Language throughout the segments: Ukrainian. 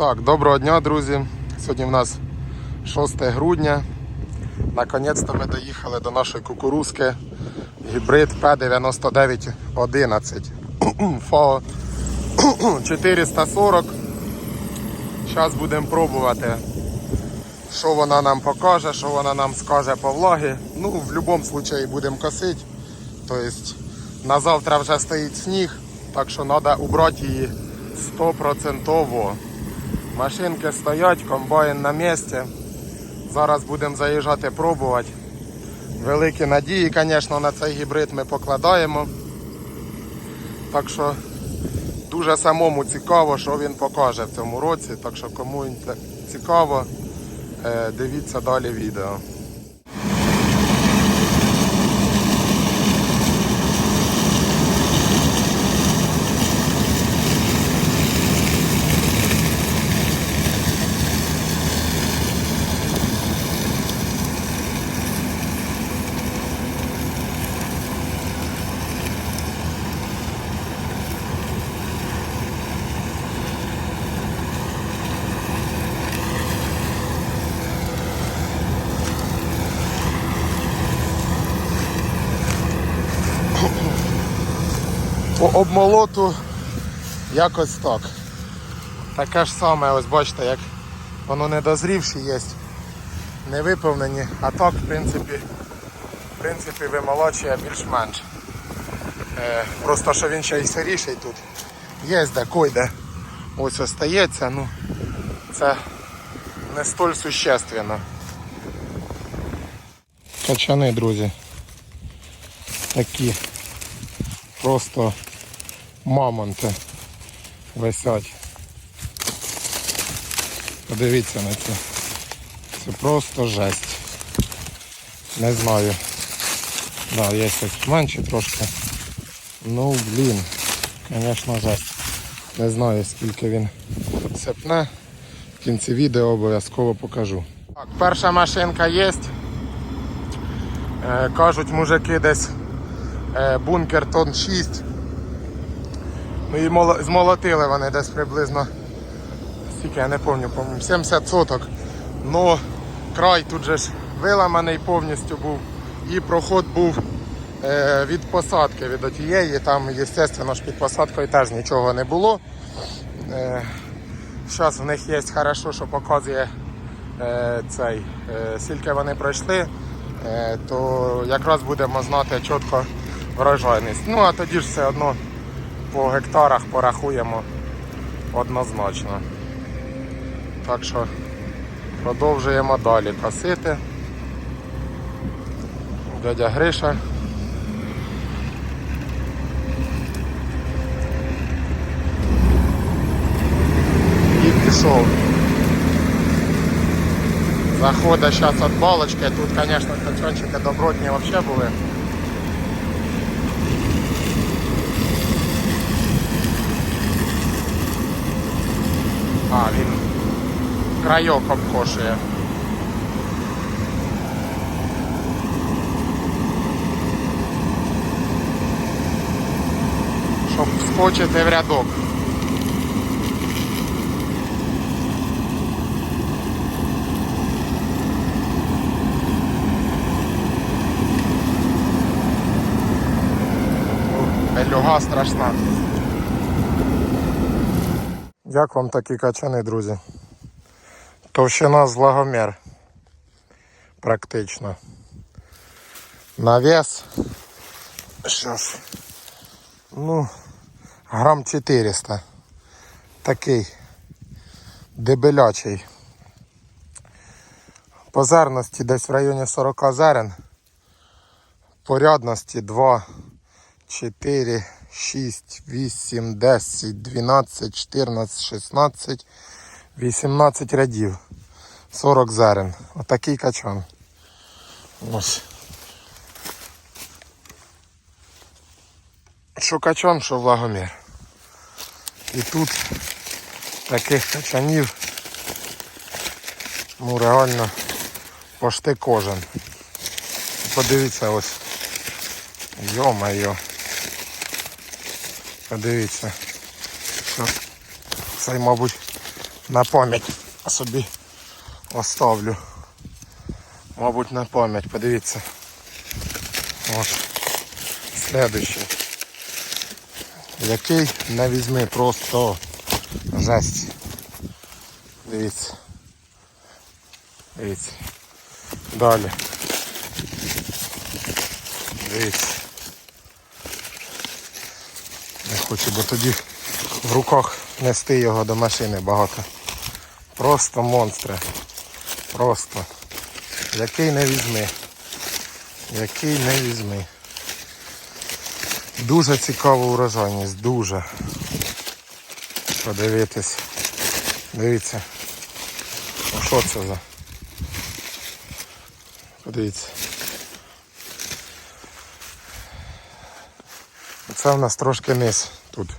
Так, доброго дня, друзі. Сьогодні в нас 6 грудня. Наконець-то ми доїхали до нашої кукурузки. Гібрид P9911. ФАО 440. Зараз будемо пробувати, що вона нам покаже, що вона нам скаже по влагі. Ну, в будь-якому випадку будемо косити. Тобто на завтра вже стоїть сніг, так що треба убрати її 100%. Машинки стоять, комбайн на місці. Зараз будемо заїжджати пробувати. Великі надії, звісно, на цей гібрид ми покладаємо. Так що дуже самому цікаво, що він покаже в цьому році. Так що кому цікаво, е, дивіться далі відео. Обмолоту якось так. Таке ж саме, ось бачите, як воно недозрівші є, не виповнені, а так, в принципі, в принципі вимолочує більш-менш. Е, просто що він ще й сиріший тут. Є де койде ось остається, ну це не столь существенно. Качани, друзі. Такі просто мамонти висять. Подивіться на це. Це просто жесть. Не знаю. Да, є ось менші трошки. Ну блін, звісно жесть. Не знаю скільки він сипне. В кінці відео обов'язково покажу. Так, перша машинка є. Е, кажуть мужики десь е, бункер тон 6. Ну і змолотили вони десь приблизно. Скільки я не пам'ятаю, 70 соток. Ну, край тут же ж виламаний повністю був. І проход був е, від посадки від отієї. Там, звісно під посадкою теж нічого не було. Е, Зараз в них є хорошо, що показує е, цей, е, скільки вони пройшли, е, то якраз будемо знати чітко врожайність. Ну а тоді ж все одно по гектарах порахуємо однозначно. Так що продовжуємо далі косити. Дядя Гриша. І пішов. Заходить зараз від балочки, тут, звісно, качанчики добротні взагалі були. А, він крайок обкошує. Щоб вскочити в рядок. Люга страшна. Як вам такі качани, друзі? Товщина злагомір. Практично. Навес. Що. Ну, грам 400. Такий дебелячий. По зерності десь в районі 40 зерен. Порядності 2, 4, 6, 8, 10, 12, 14, 16, 18 рядів. 40 зерен. Отакий качан. Ось. Що качан, що влагомір. І тут таких качанів ну реально пошти кожен. Подивіться ось. Подивіться. Що цей, мабуть, На пам'ять собі оставлю. Мабуть, на пам'ять, подивіться. Ось. Следующий. Який не візьми, просто жесть. Дивіться. Дивіться. Далі. Дивіться. Не хочу, бо тоді в руках нести його до машини багато. Просто монстри. Просто. Який не візьми. Який не візьми. Дуже цікава урожайність, дуже. Подивитись. Дивіться. Ну що це за? Подивіться. Це в нас трошки низ тут.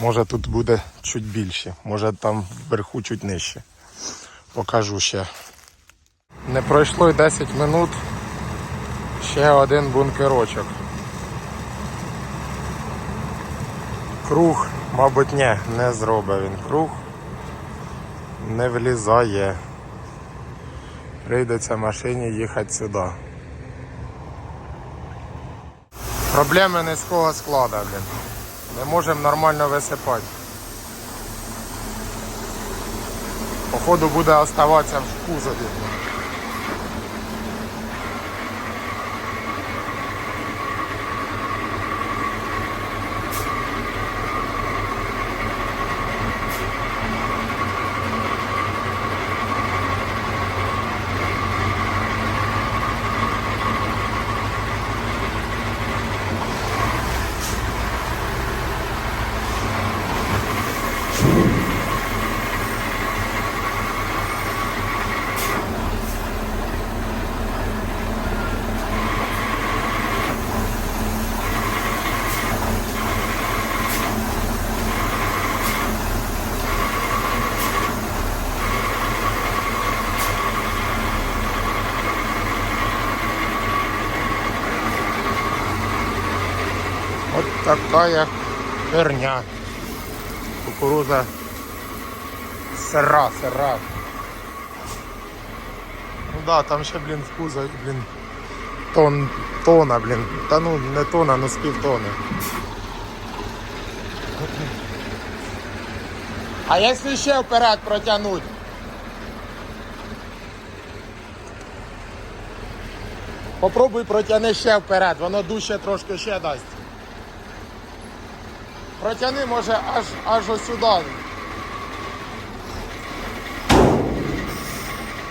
Може тут буде чуть більше, може там вверху чуть нижче. Покажу ще. Не пройшло й 10 минут. Ще один бункерочок. Круг, мабуть, ні, не зробить він круг. Не влізає. Прийдеться машині їхати сюди. Проблеми низького складу, блін. Не можемо нормально висипати. Походу буде оставатися в кузові. От така херня. Кукуруза сира, сира. Ну да, там ще, блін, в кузові, блін, тон, тона, блін. Та ну не тона, ну з півтони. А якщо ще вперед протягнуть? Попробуй протягни ще вперед, воно дужче трошки ще дасть. Протяни, може, аж аж ось сюди.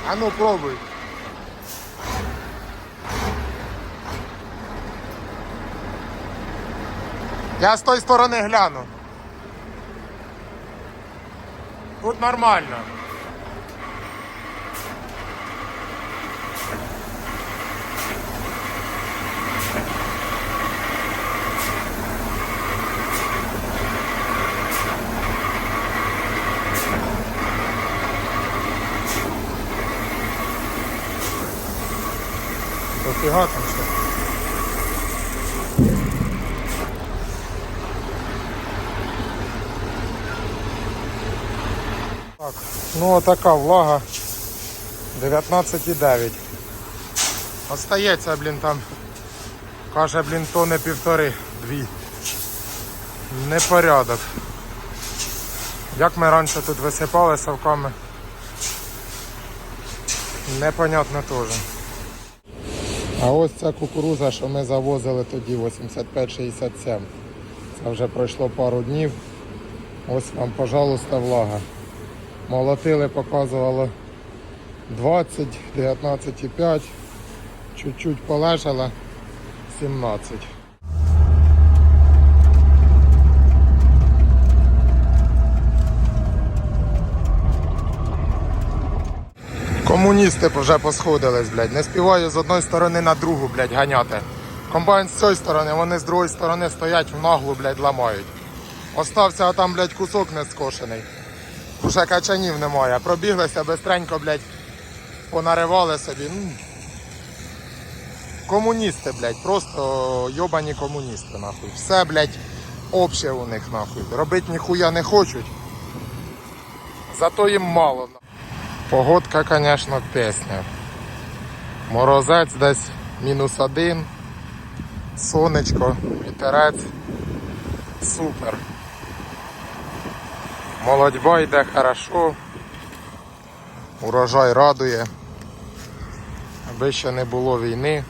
А ну пробуй. Я з тої сторони гляну. Тут нормально. Дофіга там що. Так, ну така влага 19,9. Остається, блін, там. Каже, блін, тони півтори, дві. Непорядок. Як ми раніше тут висипали совками. Непонятно теж. А ось ця кукуруза, що ми завозили тоді 85-67. Це вже пройшло пару днів. Ось вам, пожалуйста, влага. Молотили, показувало 20, 19,5. Чуть-чуть полежала 17. Комуністи вже посходились, блядь. Не співаю з одної сторони на другу, блядь, ганяти. Комбайн з цієї сторони, вони з другої сторони стоять в наглу, блядь, ламають. Остався там, блядь, кусок не скошений. Уже качанів немає. Пробіглися бистренько, блядь, понаривали собі. Ну, комуністи, блядь, просто йобані комуністи, нахуй. Все, блядь, обще у них, нахуй. Робити ніхуя не хочуть. зато їм мало. Погодка, звісно, пісня. Морозець десь мінус один, сонечко, вітерець. Супер. Молодьба йде хорошо. Урожай радує. Аби ще не було війни.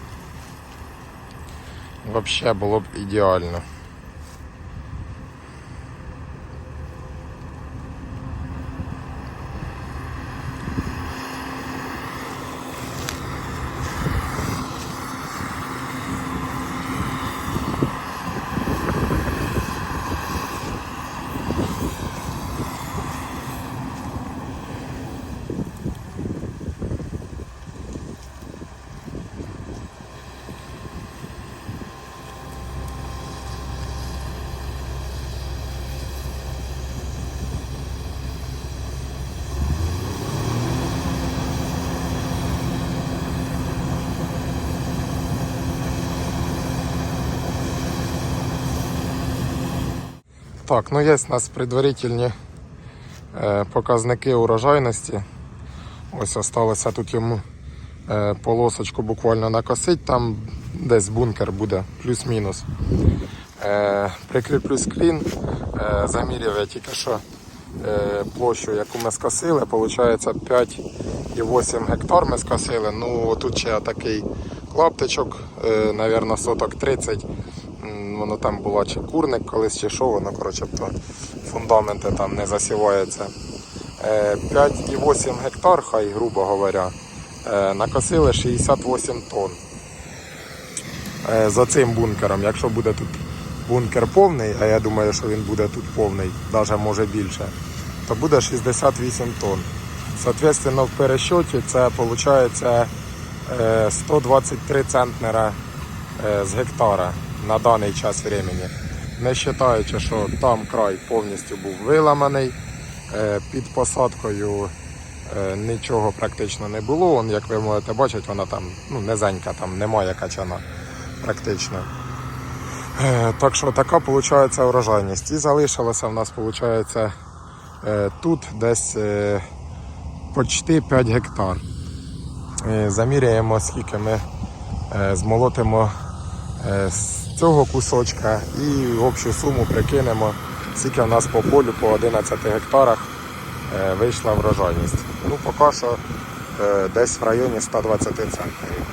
Взагалі було б ідеально. Так, ну є у нас предварительні е, показники урожайності. Ось осталося тут йому е, полосочку буквально накосить, там десь бункер буде, плюс-мінус. Е, прикріплю скрін, заміряв я тільки що площу, яку ми скосили, виходить 5,8 гектар ми скосили. Ну тут ще такий клаптичок, навірно, соток 30. Воно там була чи курник колись, чи що, воно коротше, то фундаменти там не засіваються. Е, 5,8 гектар, хай, грубо говоря, е, накосили 68 тонн е, за цим бункером. Якщо буде тут бункер повний, а я думаю, що він буде тут повний, навіть може більше, то буде 68 тонн. Соответственно, в пересчеті це виходить е, 123 центнера е, з гектара на даний час времени. Не вважаючи, що там край повністю був виламаний, е, під посадкою е, нічого практично не було. Вон, як ви можете бачити, вона там ну, низенька, там немає качана практично. Е, Так що така виходить урожайність. І залишилося в нас виходить, тут десь почти 5 гектар. Заміряємо, скільки ми змолотимо з цього кусочка і общу суму прикинемо, скільки в нас по полю по 11 гектарах е, вийшла врожайність. Ну, поки що е, десь в районі 120 центнерів.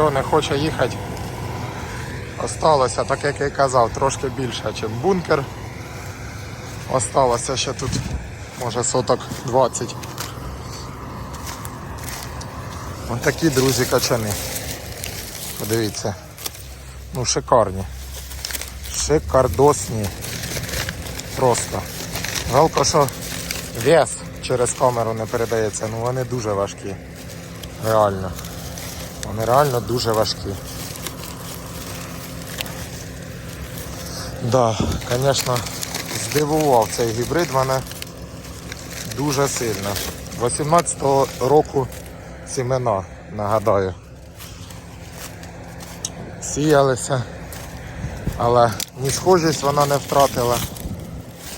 Все, не хоче їхати. Осталося, так як я і казав, трошки більше, ніж бункер. Осталося ще тут, може, соток 20. Ось такі, друзі, качани. Подивіться. Ну, шикарні. Шикардосні. Просто. Жалко, що вес через камеру не передається, ну вони дуже важкі. Реально. Вони реально дуже важкі. Да, звісно, здивував цей гібрид мене дуже сильно. 18-го року сімена, нагадаю. Сіялися, але ні схожість вона не втратила,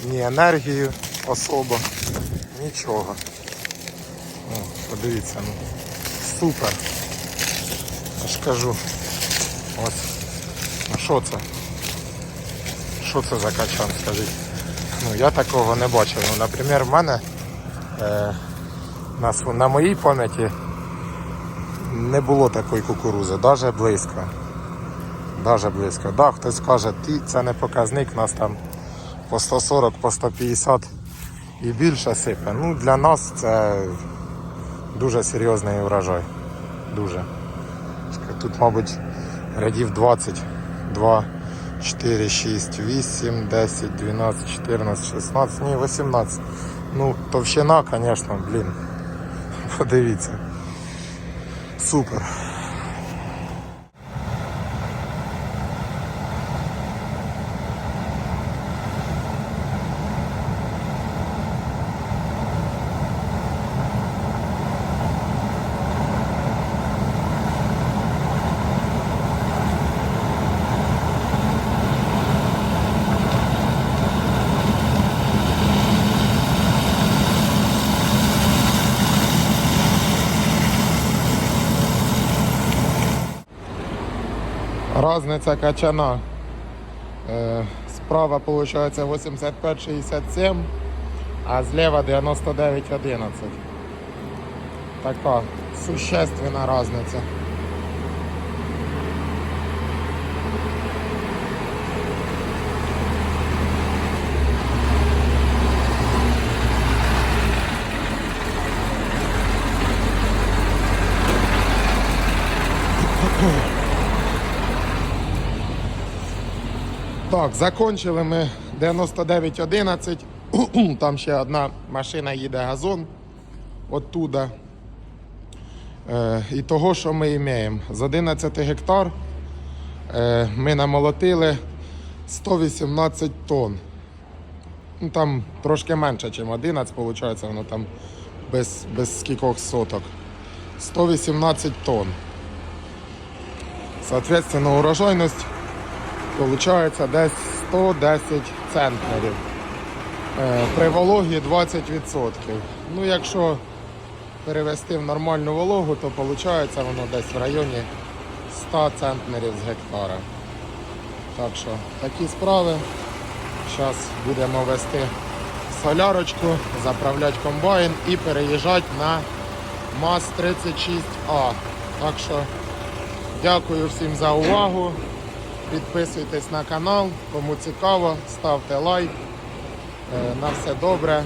ні енергію особо, нічого. О, подивіться, ну, супер. Ж кажу. Ось. Ну що це? Що це за качан, скажіть? Ну я такого не бачив. Ну, наприклад, в мене е, на, на моїй пам'яті не було такої кукурузи, навіть близько. Даже близько. Да, хтось каже, ти це не показник, у нас там по 140, по 150 і більше сипе. Ну для нас це дуже серйозний урожай. Дуже. Тут, мабуть, рядів 20, 2, 4, 6, 8, 10, 12, 14, 16, ні, 18. Ну, товщина, звісно, блін. Подивіться. Супер. Разниця качана. Е, Справа виходить 85,67, а зліва 99,11. Така существенна разниця. Так, закончили ми 99.11. Там ще одна машина їде газон оттуда. Е, і того, що ми маємо? З 11 гектар е, ми намолотили 118 тонн. Ну, там трошки менше, ніж 11, виходить, воно там без, без скількох соток. 118 тонн. Соответственно, урожайність Получається десь 110 центнерів. Е, При вологі 20%. Ну, якщо перевести в нормальну вологу, то виходить воно десь в районі 100 центнерів з гектара. Так що такі справи. Зараз будемо вести солярочку, заправляти комбайн і переїжджати на МАЗ-36А. Так що дякую всім за увагу. Підписуйтесь на канал, кому цікаво, ставте лайк. Е, На все добре.